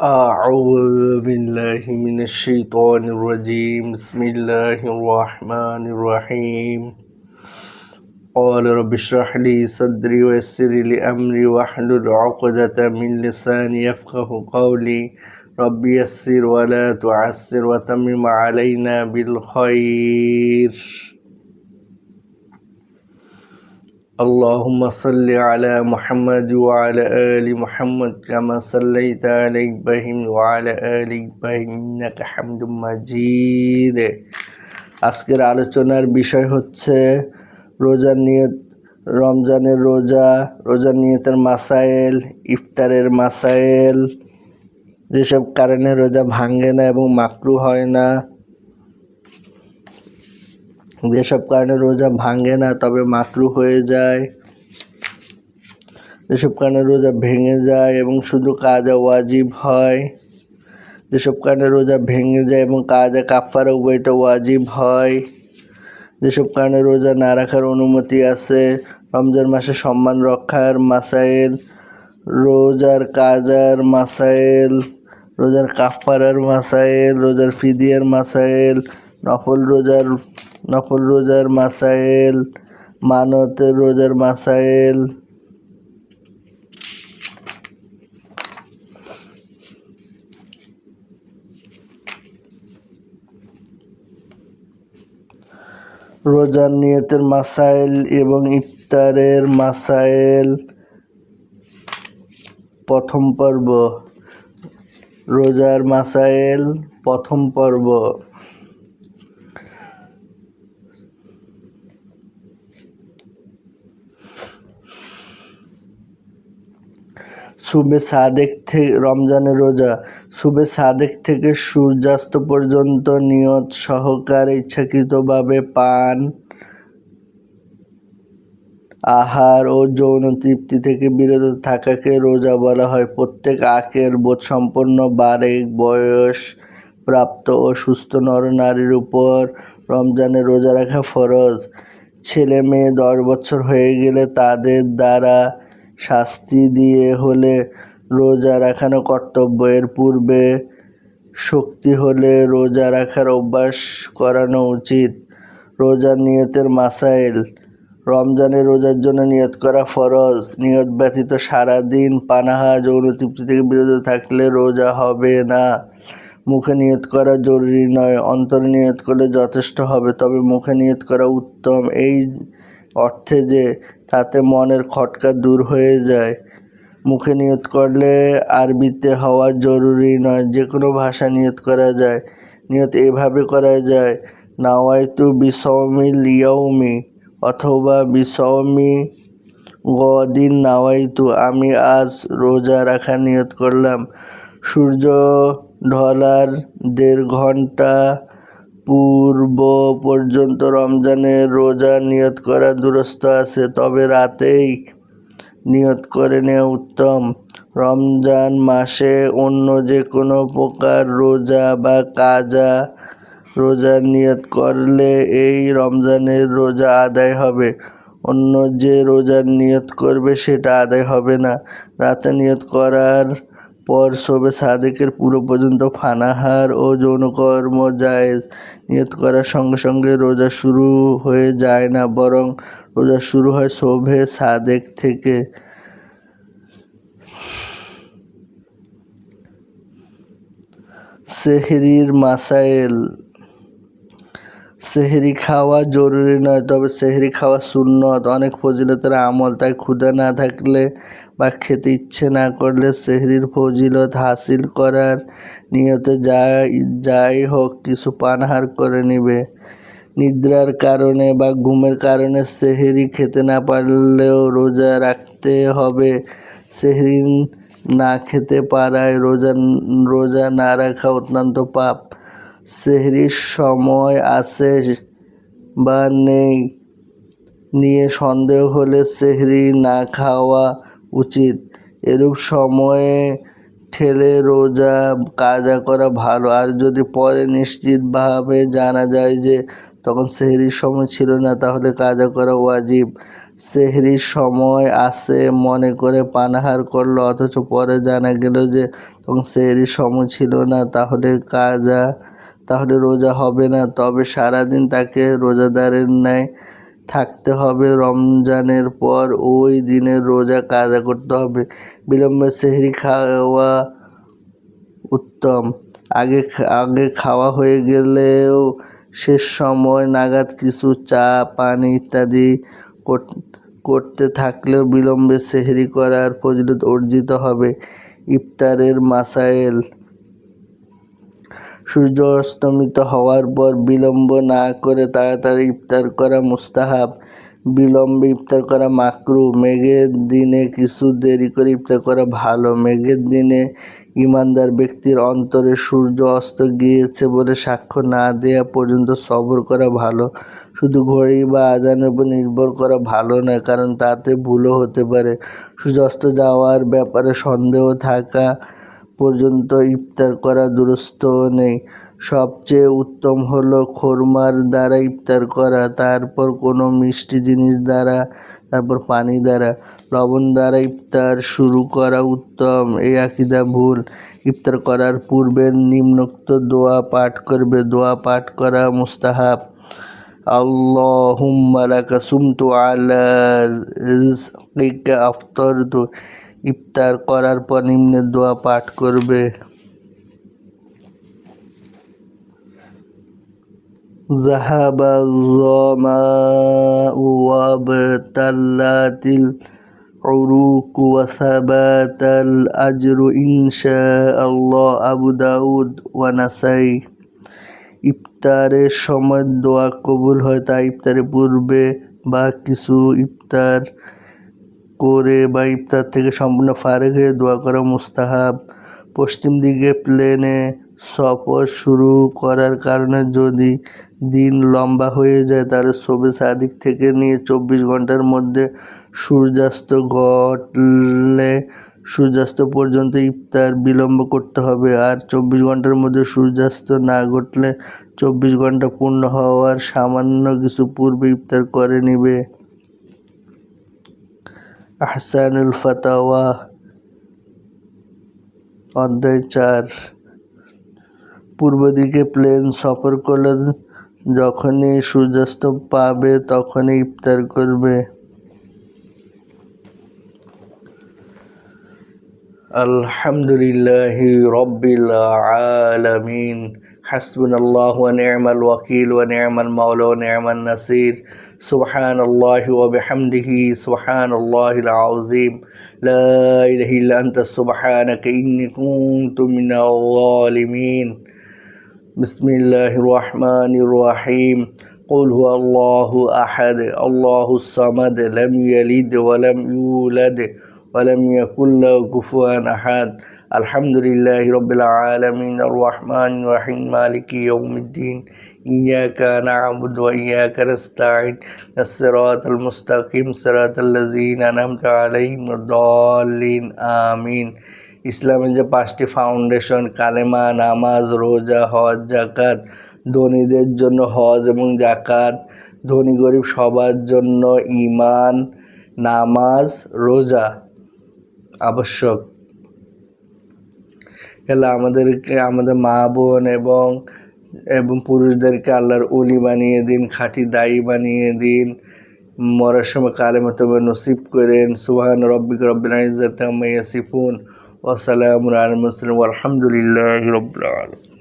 أعوذ بالله من الشيطان الرجيم. بسم الله الرحمن الرحيم. قال رب اشرح لي صدري ويسر لي أمري واحلل عقدة من لساني يفقه قولي. رب يسر ولا تعسر وتمم علينا بالخير. اللهم صل على محمد وعلى آل محمد كما صليت على إبراهيم وعلى آل إبراهيم إنك حمد مجيد আজকের আলোচনার বিষয় হচ্ছে রোজার নিয়ত রমজানের রোজা রোজার নিয়তের মাসাইল ইফতারের মাসাইল যেসব কারণে রোজা ভাঙে না এবং মাকরু হয় না যেসব কারণে রোজা ভাঙে না, তবে মাকরু হয়ে যায়। যেসব কারণে রোজা ভেঙে যায় এবং শুধু কাজা ওয়াজিব হয়। যেসব কারণে রোজা ভেঙে যায় এবং কাজা কাফারা উভয়টা ওয়াজিব হয়। যেসব কারণে রোজা না রাখার অনুমতি আছে। রমজান মাসে সম্মান রক্ষার মাসাইল, রোজার কাজার মাসাইল, রোজার কাফারার মাসাইল, রোজার ফিদিয়ার মাসাইল, নফল রোজার নফল রোজার মাসাইল, মানতের রোজার মাসাইল। রোজার নিয়তের মাসাইল এবং ইফতারের মাসাইল। প্রথম পর্ব। রোজার মাসাইল, প্রথম পর্ব। সুবে সাদেক থেকে রমজানের রোজা। সুবে সাদেক থেকে সূর্যাস্ত পর্যন্ত নিয়ত সহকারে ইচ্ছাকৃতভাবে পান। আহার ও যৌন তৃপ্তি থেকে বিরত থাকাকে রোজা বলা হয়। প্রত্যেক আখের বোধ সম্পন্ন বারেক বয়স প্রাপ্ত ও সুস্থ নরনারীর উপর রমজানে রোজা রাখা ফরজ। ছেলে মেয়ে দশ বছর হয়ে গেলে তাদের দ্বারা শাস্তি দিয়ে হলে রোজা রাখানো কর্তব্য এর পূর্বে শক্তি হলে রোজা রাখার অভ্যাস করানো উচিত। রোজার নিয়তের মাসাইল। রমজানে রোজার জন্য নিয়ত করা ফরজ। নিয়ত ব্যতীত সারাদিন পানাহা, যৌন তৃপ্তি থেকে বিরত থাকলে রোজা হবে না। মুখে নিয়ত করা জরুরি নয়, অন্তর নিয়ত করলে যথেষ্ট হবে, তবে মুখে নিয়ত করা উত্তম। এই অর্থে যে তাতে মনের খটকা দূর হয়ে যায়। মুখে নিয়ত করলে আরবিতে হওয়া জরুরি নয় যে কোনো ভাষা নিয়ত করা যায়। নিয়ত এভাবে করা যায় নাওয়াইতু বিসৌমিল ইয়ৌমি অথবা বিসৌমি গদিন নাওয়াইতু আমি আজ রোজা রাখা নিয়ত করলাম। সূর্য ঢলার দেড় ঘণ্টা পূর্ব পর্যন্ত রমজানের রোজা নিয়ত করা দুরস্ত আছে, তবে রাতেই নিয়ত করে নেওয়া উত্তম। রমজান মাসে অন্য যে কোনো প্রকার রোজা বা কাজা রোজা নিয়ত করলে এই রমজানের রোজা আদায় হবে। অন্য যে রোজার নিয়ত করবে সেটা আদায় হবে না। রাতে নিয়ত করার পর শোবে সাদেকের পুরো পর্যন্ত ফানাহার ও যৌনকর্ম জায়েজ। নিয়ত করার সঙ্গে সঙ্গে রোজা শুরু হয়ে যায় না, বরং রোজা শুরু হয় শোভে সাদেক থেকে। সেহরির মাসাইল সেহরি খাওয়া জরুরি নয়, তবে সেহরি খাওয়া সুন্নত। অনেক ফজিলতের আমল, তাই ক্ষুধা না থাকলে বা খেতে ইচ্ছে না করলে সেহরির ফজিলত হাসিল করার নিয়তে যা যাই হোক, কিছু পানাহার করে নিবে। নিদ্রার কারণে বা ঘুমের কারণে সেহরি খেতে না পারলেও রোজা রাখতে হবে। সেহরি না খেতে পারায় রোজা রোজা না রাখা অত্যন্ত পাপ। সেহরির সময় আছে বা নেই। নিয়ে সন্দেহ হলে সেহরি না খাওয়া উচিত। এরূপ সময়ে ঠেলে রোজা, কাজা করা ভালো। আর যদি পরে নিশ্চিতভাবে জানা যায় যে তখন সেহরির সময় ছিল না, তাহলে কাজা করা ওয়াজিব। সেহরির সময় আসে মনে করে পানাহার করল, অথচ পরে জানা গেল যে তখন সেহরির সময় ছিল না, তাহলে কাজা তাহলে রোজা হবে না। তবে সারাদিন তাকে রোজাদারের ন্যায় থাকতে হবে। রমজানের পর ওই দিনের রোজা কাজা করতে হবে। বিলম্বে সেহরি খাওয়া উত্তম। আগে আগে খাওয়া হয়ে গেলেও শেষ সময় নাগাদ কিছু চা, পানি ইত্যাদি করতে থাকলেও বিলম্বে সেহরি করার ফজিলত অর্জিত হবে। ইফতারের মাসাইল সূর্য অস্তমিত হওয়ার পর বিলম্ব না করে তাড়াতাড়ি ইফতার করা মুস্তাহাব। বিলম্বে ইফতার করা মাকরু। মেঘের দিনে কিছু দেরি করে ইফতার করা ভালো। মেঘের দিনে ইমানদার ব্যক্তির অন্তরে সূর্য অস্ত গিয়েছে বলে সাক্ষ্য না দেওয়া পর্যন্ত সবর করা ভালো। শুধু ঘড়ি বা আজানের উপর নির্ভর করা ভালো নয়, কারণ তাতে ভুলও হতে পারে। সূর্যাস্ত যাওয়ার ব্যাপারে সন্দেহ থাকা পর্যন্ত ইফতার করা দুরস্থ নেই। সবচেয়ে উত্তম হলো খোরমার দ্বারা ইফতার করা, তারপর কোনো মিষ্টি জিনিস দ্বারা, তারপর পানি দ্বারা। লবণ দ্বারা ইফতার শুরু করা উত্তম এই আকিদা ভুল। ইফতার করার পূর্বে নিম্নোক্ত দোয়া পাঠ করবে, দোয়া পাঠ করা মুস্তাহাব। আল্লাহুম্মা লাকা সুমতু আলা রিজকিকা আফতারতু। ইফতার করার পর নিম্নের দোয়া পাঠ করবে ذهب الظماء وابتلت العروق وثبت الأجر إن شاء الله أبو داود ونسائي ইফতারের সময় দোয়া কবুল হয় তা ইফতারের পূর্বে বা কিছু ইফতার করে বা ইফতার থেকে সম্পূর্ণ ফারেক হয়ে দোয়া করা মুস্তাহাব। পশ্চিম দিকে প্লেনে সফর শুরু করার কারণে যদি দিন লম্বা হয়ে যায়, তাহলে শোবে সাদিক থেকে নিয়ে চব্বিশ ঘণ্টার মধ্যে সূর্যাস্ত ঘটলে সূর্যাস্ত পর্যন্ত ইফতার বিলম্ব করতে হবে। আর চব্বিশ ঘণ্টার মধ্যে সূর্যাস্ত না ঘটলে চব্বিশ ঘণ্টা পূর্ণ হওয়ার সামান্য কিছু পূর্বে ইফতার করে নিবে। আহসানুল ফতাওয়া, অধ্যায় চার। পূর্ব দিকে প্লেন সফর করলে যখনই সূর্যাস্ত পাবে তখনই ইফতার করবে। আলহামদুলিল্লাহ রব্বিল আলামিন। হাসবুন আল্লাহ ওয়া নি'মাল ওয়াকিল ও নি'মাল মাওলা ওয়া নাসির। سبحان الله وبحمده سبحان الله العظيم. لا إله إلا أنت سبحانك إني كنت من الظالمين. بسم الله الرحمن الرحيم. قل هو الله أحد الله الصمد لم يلد ولم يولد ولم يكن له كفوا أحد. الحمد لله رب العالمين الرحمن الرحيم مالك يوم الدين إياك نعبد وإياك نستعين الصراط المستقيم صراط الذين أنعمت عليهم الضالين آمين ইসলামের যে পাঁচটি ফাউন্ডেশন কালেমা নামাজ রোজা হজ জাকাত ধনীদের জন্য হজ এবং জাকাত ধনী গরিব সবার জন্য ইমান নামাজ রোজা আবশ্যক এলা আমাদেরকে আমাদের মা বোন এবং এবং পুরুষদেরকে আল্লাহর উলি বানিয়ে দিন, খাঁটি দায়ী বানিয়ে দিন। মরার সময় কালে মতো নসিব করেন। সুবাহান রব্বিক রব্বিন মাইয়া সিফুন ওসালাম আল আলহামদুলিল্লাহ রবিল